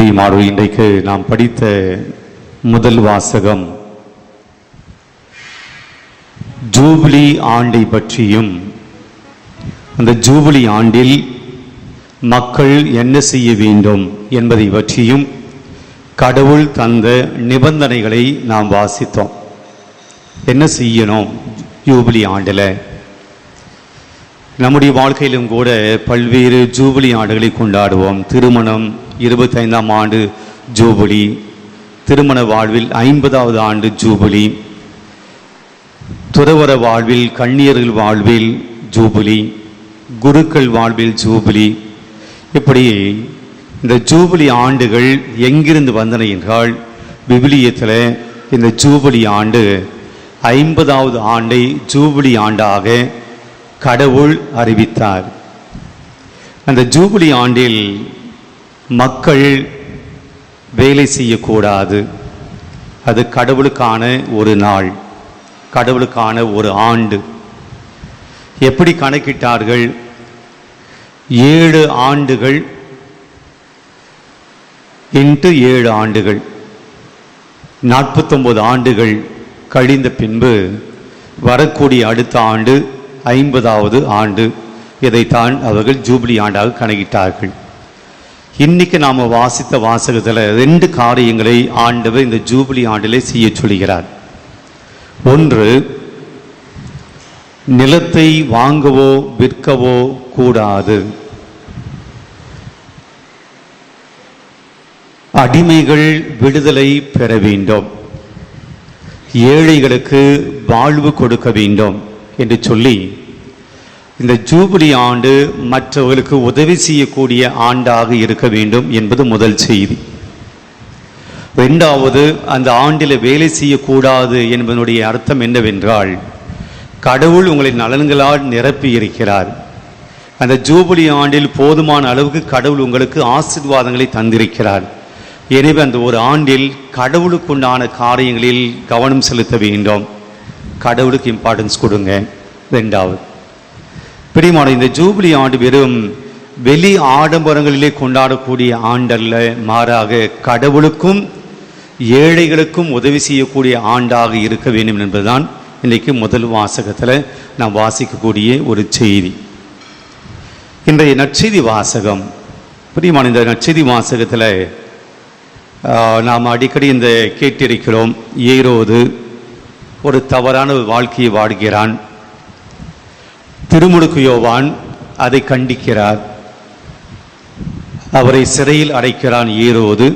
பிரியமானோ இன்றைக்கு நாம் படித்த முதல் வாசகம். ஜூபிலி ஆண்டை பற்றியும் அந்த ஜூபிலி ஆண்டில் மக்கள் என்ன செய்ய வேண்டும் என்பதை பற்றியும் கடவுள் தந்த நிபந்தனைகளை நாம் வாசித்தோம். என்ன செய்யணும் ஜூபிலி ஆண்டில்? நம்முடைய வாழ்க்கையிலும் கூட பல்வேறு ஜூபிலி ஆண்டுகளை கொண்டாடுவோம். திருமணம் இருபத்தைந்தாம் ஆண்டு ஜூபிலி. திருமண வாழ்வில் ஐம்பதாவது ஆண்டு ஜூபிலி. துறவர வாழ்வில் கண்ணியர்கள் வாழ்வில் ஜூபிலி. குருக்கள் வாழ்வில் ஜூபிலி. இப்படி இந்த ஜூபிலி ஆண்டுகள் எங்கிருந்து வந்தன என்றால் விபிலியத்தில் இந்த ஜூபிலி ஆண்டு ஐம்பதாவது ஆண்டை ஜூபிலி ஆண்டாக கடவுள் அறிவித்தார். அந்த ஜூபிலி ஆண்டில் மக்கள் வேலை செய்யக்கூடாது. அது கடவுளுக்கான ஒரு நாள் கடவுளுக்கான ஒரு ஆண்டு. எப்படி கணக்கிட்டார்கள்? ஏழு ஆண்டுகள் இன்ட்டு ஏழு ஆண்டுகள். நாற்பத்தொம்பது ஆண்டுகள் கழிந்த பின்பு வரக்கூடிய அடுத்த ஆண்டு ஐம்பதாவது ஆண்டு இதைத்தான் அவர்கள் ஜூப்ளி ஆண்டாக கணக்கிட்டார்கள். இன்னைக்கு நாம் வாசித்த வாசகத்தில் ரெண்டு காரியங்களை ஆண்டவர் இந்த ஜூபிலி ஆண்டிலே செய்ய சொல்கிறார். ஒன்று நிலத்தை வாங்கவோ விற்கவோ கூடாது. அடிமைகள் விடுதலை பெற வேண்டும். ஏழைகளுக்கு வாழ்வு கொடுக்க வேண்டும் என்று சொல்லி இந்த ஜூபிலி ஆண்டு மற்றவர்களுக்கு உதவி செய்யக்கூடிய ஆண்டாக இருக்க வேண்டும் என்பது முதல் செய்தி. ரெண்டாவது அந்த ஆண்டில் வேலை செய்யக்கூடாது என்பதனுடைய அர்த்தம் என்னவென்றால் கடவுள் உங்களை நலன்களால் நிரப்பி இருக்கிறார். அந்த ஜூபிலி ஆண்டில் போதுமான அளவுக்கு கடவுள் உங்களுக்கு ஆசிர்வாதங்களை தந்திருக்கிறார். எனவே அந்த ஒரு ஆண்டில் கடவுளுக்குண்டான காரியங்களில் கவனம் செலுத்த வேண்டும். கடவுளுக்கு இம்பார்ட்டன்ஸ் கொடுங்க. ரெண்டாவது பிரியமான இந்த ஜூபிலி ஆண்டு வெறும் வெளி ஆடம்பரங்களிலே கொண்டாடக்கூடிய ஆண்டல்ல மாறாக கடவுளுக்கும் ஏழைகளுக்கும் உதவி செய்யக்கூடிய ஆண்டாக இருக்க வேண்டும் என்பதுதான் இன்றைக்கு முதல் வாசகத்தில் நாம் வாசிக்கக்கூடிய ஒரு செய்தி. இன்றைய நற்செய்தி வாசகம். பிரியமான இந்த நற்செய்தி வாசகத்தில் நாம் அடிக்கடி இந்த கேட்டிருக்கிறோம் ஏரோது ஒரு தவறான ஒரு வாழ்க்கையை வாழ்கிறான். திருமுழுக்கு யோவான் அதை கண்டிக்கிறார். அவரை சிறையில் அடைக்கிறான் ஈரோது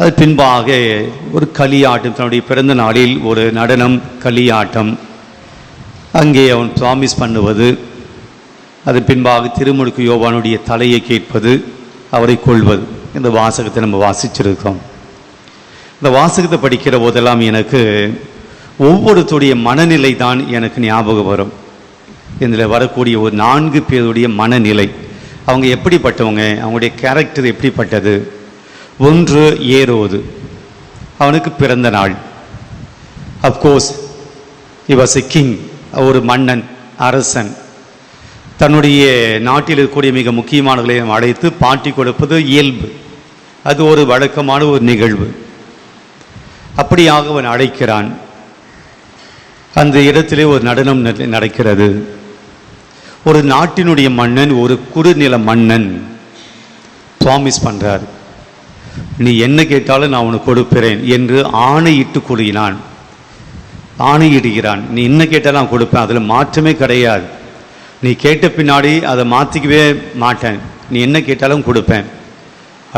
அது பின்பாக ஒரு களியாட்டம் தன்னுடைய பிறந்த நாளில் ஒரு நடனம் களியாட்டம். அங்கே அவன் ப்ராமிஸ் பண்ணுவது அது பின்பாக திருமுழுக்கு யோவானுடைய தலையை கேட்பது அவரை கொள்வது. இந்த வாசகத்தை நம்ம வாசிச்சிருக்கோம். இந்த வாசகத்தை படிக்கிற போதெல்லாம் எனக்கு ஒவ்வொருத்தருடைய மனநிலை தான் எனக்கு ஞாபகம் வரும். இதில் வரக்கூடிய ஒரு நான்கு பேருடைய மனநிலை. அவங்க எப்படிப்பட்டவங்க? அவங்களுடைய கேரக்டர் எப்படிப்பட்டது? ஒன்று ஏரோது. அவனுக்கு பிறந்த நாள். அப்கோர்ஸ் வாஸ் எ கிங் ஒரு மன்னன் அரசன். தன்னுடைய நாட்டில் இருக்கக்கூடிய மிக முக்கியமானவர்களை அழைத்து பாட்டி கொடுப்பது இயல்பு. அது ஒரு வழக்கமான ஒரு நிகழ்வு. அப்படியாக அவன் அழைக்கிறான். அந்த இடத்திலே ஒரு நடனம் நடக்கிறது. ஒரு நாட்டினுடைய மன்னன் ஒரு குறுநில மன்னன் ப்ராமிஸ் பண்ணுறார் நீ என்ன கேட்டாலும் நான் உனக்கு கொடுப்பேன் என்று ஆணையிட்டு கூறுகிறான் ஆணையிடுகிறான். நீ என்ன கேட்டாலும் நான் கொடுப்பேன். அதில் மாற்றமே கிடையாது. நீ கேட்ட பின்னாடி அதை மாற்றிக்கவே மாட்டேன். நீ என்ன கேட்டாலும் கொடுப்பேன்.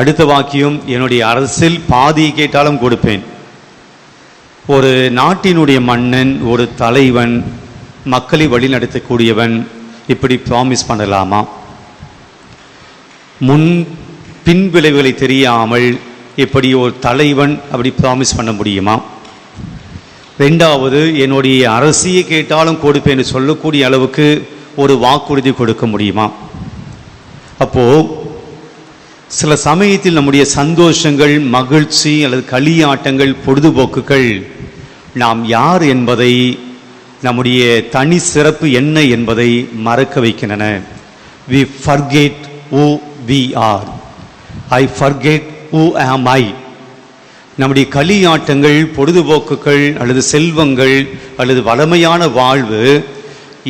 அடுத்த வாக்கியம் என்னுடைய அரசில் பாதியை கேட்டாலும் கொடுப்பேன். ஒரு நாட்டினுடைய மன்னன் ஒரு தலைவன் மக்களை வழிநடத்தக்கூடியவன் இப்படி ப்ராமிஸ் பண்ணலாமா? முன் பின் விளைவுகளை தெரியாமல் இப்படி ஒரு தலைவன் அப்படி ப்ராமிஸ் பண்ண முடியுமா? ரெண்டாவது என்னுடைய அரசியை கேட்டாலும் கொடுப்பேன்னு சொல்லக்கூடிய அளவுக்கு ஒரு வாக்குறுதி கொடுக்க முடியுமா? அப்போது சில சமயத்தில் நம்முடைய சந்தோஷங்கள் மகிழ்ச்சி அல்லது களியாட்டங்கள் பொழுதுபோக்குகள் நாம் யார் என்பதை நம்முடைய தனி சிறப்பு என்ன என்பதை மறக்க வைக்கின்றன. We forget who we are I forget who am I நம்முடைய களியாட்டங்கள் பொழுதுபோக்குகள் அல்லது செல்வங்கள் அல்லது வளமையான வாழ்வு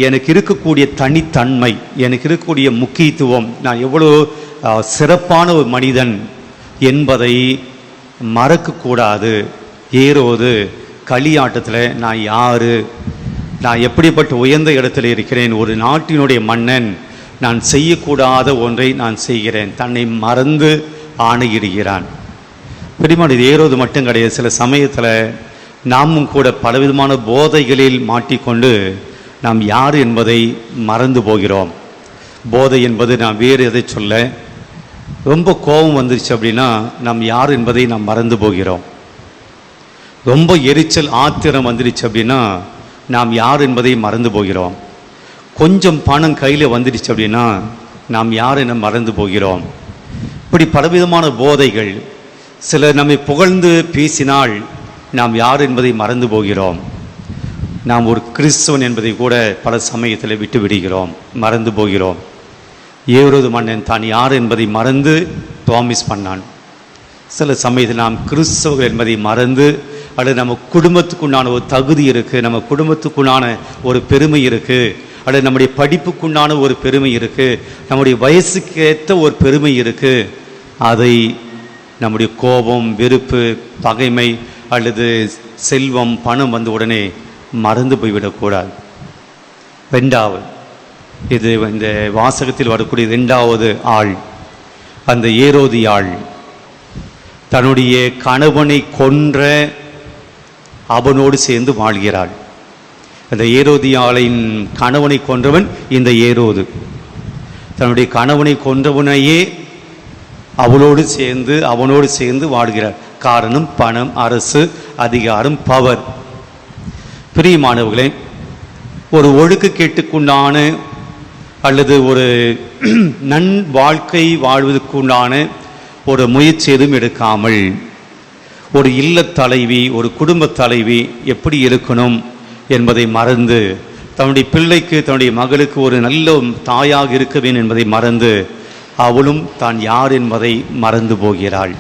எனக்கு இருக்கக்கூடிய தனித்தன்மை எனக்கு இருக்கக்கூடிய முக்கியத்துவம் நான் எவ்வளோ சிறப்பான ஒரு மனிதன் என்பதை மறக்கக்கூடாது. ஏறோது களியாட்டத்தில் நான் யார்? நான் எப்படிப்பட்ட உயர்ந்த இடத்தில் இருக்கிறேன் ஒரு நாட்டினுடைய மன்னன் நான் செய்யக்கூடாத ஒன்றை நான் செய்கிறேன். தன்னை மறந்து ஆணையிடுகிறான். பெருமாள் இது ஏறுவது மட்டும் கிடையாது. சில சமயத்தில் நாமும் கூட பலவிதமான போதைகளில் மாட்டிக்கொண்டு நாம் யார் என்பதை மறந்து போகிறோம். போதை என்பது நான் வேறு எதை சொல்ல ரொம்ப கோபம் வந்துருச்சு அப்படின்னா நாம் யார் என்பதை நாம் மறந்து போகிறோம். ரொம்ப எரிச்சல் ஆத்திரம் வந்துடுச்சு அப்படின்னா நாம் யார் என்பதை மறந்து போகிறோம். கொஞ்சம் பணம் கையில் வந்துடுச்சு அப்படின்னா நாம் யார் என மறந்து போகிறோம். இப்படி பலவிதமான போதைகள் சிலர் நம்மை புகழ்ந்து பேசினால் நாம் யார் என்பதை மறந்து போகிறோம். நாம் ஒரு கிறிஸ்தவன் என்பதை கூட பல சமயத்தில் விட்டு விடுகிறோம் மறந்து போகிறோம். ஏவரது மன்னன் தான் யார் என்பதை மறந்து ப்ராமிஸ் பண்ணான். சில சமயத்தில் நாம் கிறிஸ்தவர்கள் என்பதை மறந்து அல்லது நம்ம குடும்பத்துக்குண்டான ஒரு தகுதி இருக்குது நம்ம குடும்பத்துக்குண்டான ஒரு பெருமை இருக்குது அல்லது நம்முடைய படிப்புக்குண்டான ஒரு பெருமை இருக்குது நம்முடைய வயசுக்கேற்ற ஒரு பெருமை இருக்குது அதை நம்முடைய கோபம் வெறுப்பு பகைமை அல்லது செல்வம் பணம் வந்த உடனே மறந்து போய்விடக்கூடாது. ரெண்டாவது இது இந்த வாசகத்தில் வரக்கூடிய ரெண்டாவது ஆள் அந்த ஏரோதி ஆள். தன்னுடைய கணவனை கொன்ற அவனோடு சேர்ந்து வாழ்கிறாள். அந்த ஏரோதியாளின் கணவனை கொன்றவன் இந்த ஏரோது. தன்னுடைய கணவனை கொன்றவனையே அவளோடு சேர்ந்து அவனோடு சேர்ந்து வாழ்கிறார். காரணம் பணம் அரசு அதிகாரம் பவர். பிரியமானவர்களே ஒரு ஒழுக்கு கேட்டுக்குண்டான அல்லது ஒரு நன் வாழ்க்கை வாழ்வதற்குண்டான ஒரு முயற்சி எதுவும் எடுக்காமல் ஒரு இல்லத் தலைவி ஒரு குடும்பத் தலைவி எப்படி இருக்கணும் என்பதை மறந்து தன்னுடைய பிள்ளைக்கு தன்னுடைய மகளுக்கு ஒரு நல்ல தாயாக இருக்க வேண்டும் என்பதை மறந்து அவளும் தான் யார் என்பதை மறந்து போகிறாள்.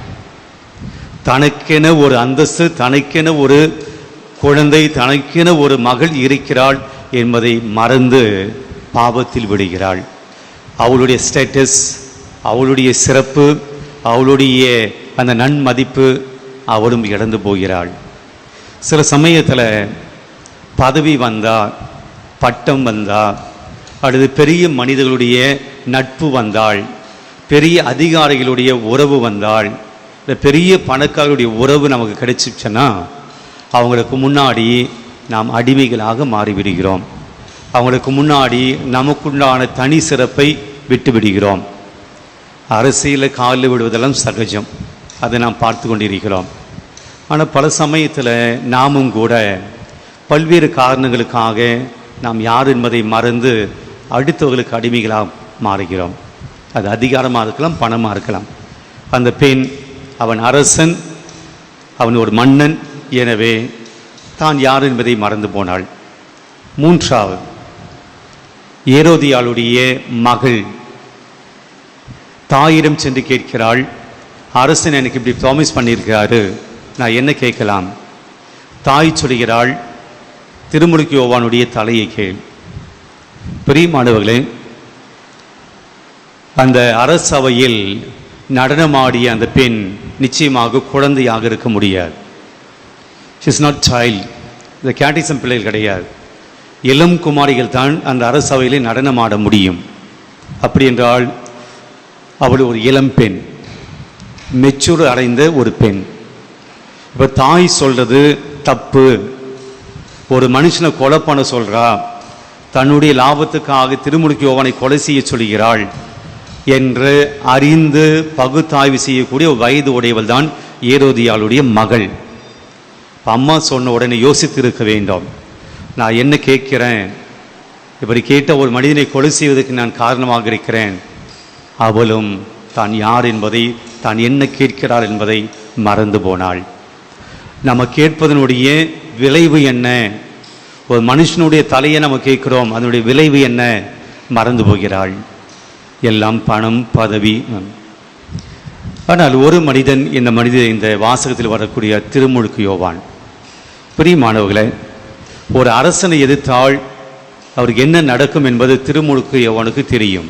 தனக்கென ஒரு அந்தஸ்து தனக்கென ஒரு குழந்தை தனக்கென ஒரு மகள் இருக்கிறாள் என்பதை மறந்து பாவத்தில் விடுகிறாள். அவளுடைய ஸ்டேட்டஸ் அவளுடைய சிறப்பு அவளுடைய அந்த நன்மதிப்பு அவளும் இழந்து போகிறாள். சில சமயத்தில் பதவி வந்தா பட்டம் வந்தா அல்லது பெரிய மனிதர்களுடைய நட்பு வந்தாள் பெரிய அதிகாரிகளுடைய உறவு வந்தாள் இல்லை பெரிய பணக்காரருடைய உறவு நமக்கு கிடைச்சிச்சுன்னா அவங்களுக்கு முன்னாடி நாம் அடிமைகளாக மாறிவிடுகிறோம். அவங்களுக்கு முன்னாடி நமக்குண்டான தனி சிறப்பை விட்டு விடுகிறோம் அரசியலில் காலில் விடுவதெல்லாம் சகஜம். அதை நாம் பார்த்து கொண்டிருக்கிறோம். ஆனால் பல சமயத்தில் நாமும் கூட பல்வேறு காரணங்களுக்காக நாம் யார் என்பதை மறந்து அடுத்தவர்களுக்கு அடிமைகளாக மாறுகிறோம். அது அதிகாரமாக இருக்கலாம் பணமாக இருக்கலாம். அந்த பெண் அவன் அரசன் அவன் ஒரு மன்னன். எனவே தான் யார் என்பதை மறந்து போனாள். மூன்றாவது ஏரோதியாளுடைய மகள் தாயிடம் சென்று கேட்கிறாள் அரசன் எனக்கு இப்படி ப்ராமிஸ் பண்ணியிருக்கிறாரு நான் என்ன கேட்கலாம்? தாய் சொல்கிறாள் திருமுழுக்கு யோவானுடைய தலையை கேள். பிரியமானவர்களே அந்த அரசவையில் நடனமாடிய அந்த பெண் நிச்சயமாக குழந்தையாக இருக்க முடியாது. ஷிஸ் நாட் சைல்ட் இந்த கேட்டிசம் பிள்ளைகள் கிடையாது. இளம் குமாரிகள் தான் அந்த அரசவையிலே நடனமாட முடியும். அப்படி என்றால் அவள் ஒரு இளம் பெண் மெச்சூர் அடைந்த ஒரு பெண். இப்போ தாய் சொல்கிறது தப்பு. ஒரு மனுஷனை கொலை பண்ண சொல்கிறா தன்னுடைய லாபத்துக்காக திருமுழுக்கு யோவானை கொலை செய்ய சொல்கிறாள் என்று அறிந்து பகுத்தாய்வு செய்யக்கூடிய வயது உடையவள் தான் ஏரோதியாளுடைய மகள். இப்போ அம்மா சொன்ன உடனே யோசித்து இருக்க வேண்டும். நான் என்ன கேட்கிறேன்? இப்படி கேட்ட ஒரு மனிதனை கொலை செய்வதற்கு நான் காரணமாக இருக்கிறேன். அவளும் தான் யார் என்பதை தான் என்ன கேட்கிறாள் என்பதை மறந்து போனாள். நம்ம கேட்பதனுடைய விளைவு என்ன? ஒரு மனுஷனுடைய தலையை நம்ம கேட்குறோம் அதனுடைய விளைவு என்ன? மறந்து போகிறாள். எல்லாம் பணம் பதவி. ஆனால் ஒரு மனிதன் இந்த மனித இந்த வாசகத்தில் வரக்கூடிய திருமுழுக்கு யோவான். பிரியமானவர்களே ஒரு அரசனை எதிர்த்தால் அவருக்கு என்ன நடக்கும் என்பது திருமுழுக்கு யோவானுக்கு தெரியும்.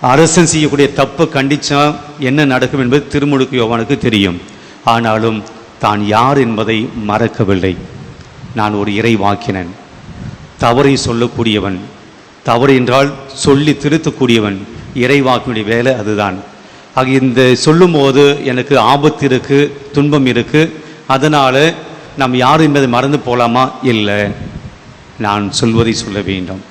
அரசன் செய்யக்கூடிய தப்பு கண்டிச்சா என்ன நடக்கும் என்பது திருமுழுக்கு யோவானுக்கு தெரியும். ஆனாலும் தான் யார் என்பதை மறக்கவில்லை. நான் ஒரு இறை வாக்கினன் தவறை சொல்லக்கூடியவன். தவறு என்றால் சொல்லி திருத்தக்கூடியவன். இறைவாக்கினுடைய வேலை அதுதான். ஆக இந்த சொல்லும்போது எனக்கு ஆபத்து இருக்குது துன்பம் இருக்குது அதனால் நாம் யார் என்பதை மறந்து போகலாமா இல்லை. நான் சொல்வதை சொல்ல வேண்டும்.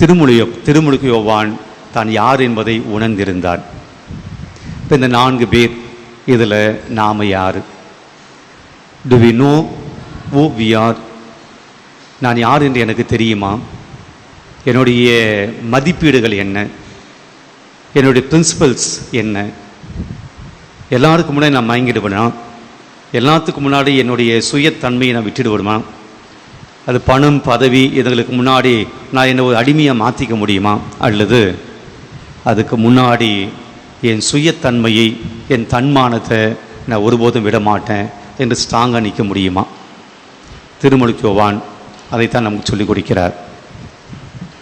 திருமொழியோ திருமுழுக்கு யோவான் தான் யார் என்பதை உணர்ந்திருந்தார். இப்போ இந்த நான்கு பேர் இதில் நாம் யார்? Do we know who we are நான் யார் என்று எனக்கு தெரியுமா? என்னுடைய மதிப்பீடுகள் என்ன? என்னுடைய பிரின்சிபல்ஸ் என்ன? எல்லாருக்கும் முன்னாடி நான் மயங்கிடுவேனா? எல்லாத்துக்கும் முன்னாடி என்னுடைய சுயத்தன்மையை நான் விட்டுடுவேனா? அது பணம் பதவி இதுகளுக்கு முன்னாடி நான் என்னை ஒரு அடிமையாக மாற்றிக்க முடியுமா? அல்லது அதுக்கு முன்னாடி என் சுயத்தன்மையை என் தன்மானத்தை நான் ஒருபோதும் விட மாட்டேன் என்று ஸ்ட்ராங்காக நிற்க முடியுமா? திருமுழுக்கு யோவான் அதைத்தான் நமக்கு சொல்லிக் கொடுக்கிறார்.